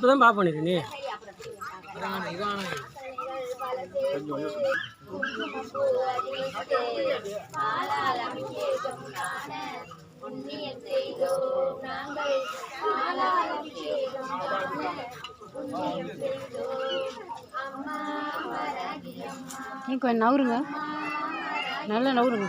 இப்போதான் பா பண்ணிரு நீ. கொஞ்சம் நவருங்க நல்லா நவுருங்க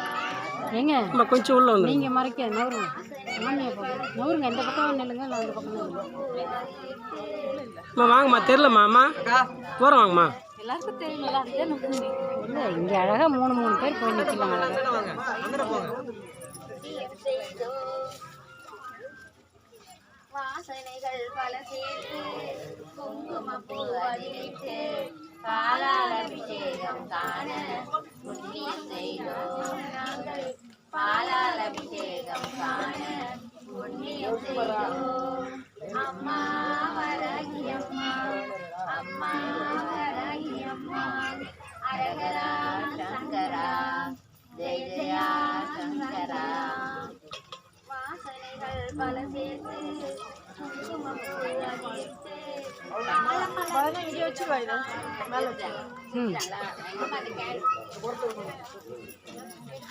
ஏங்க அம்மா கொஞ்சம் உள்ள வந்து நீங்க மறைக்க நவருங்க. மாமியா பக்கம் நவருங்க இந்த பக்கம் நில்லுங்க நான் இந்த பக்கம் நில்லுங்க. அம்மா வாங்கம்மா தெரிலம்மா அம்மா. போகிறோம் வாங்கம்மா. எல்லாருக்கும் தெரியுங்களா இல்லை இங்கே அழகாக மூணு மூணு பேர் போய் நிற்கலாம் வாசனைகள் பல சேர்த்து குங்குமப்பூ அடித்து செய்தோம் அம்மா வரகி அம்மா அம்மா வரகி அம்மா அரகரா சங்கரா ஜெய ஜெயா சங்கரா வாசனைகள் பல சேர்த்து குங்குமப்பூ அடித்து ம்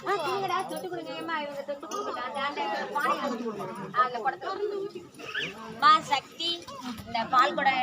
ஆ, கொடுங்கடா, தொட்டு கொடுங்க. இவங்க தொட்டு சக்தி இந்த பால் குடம்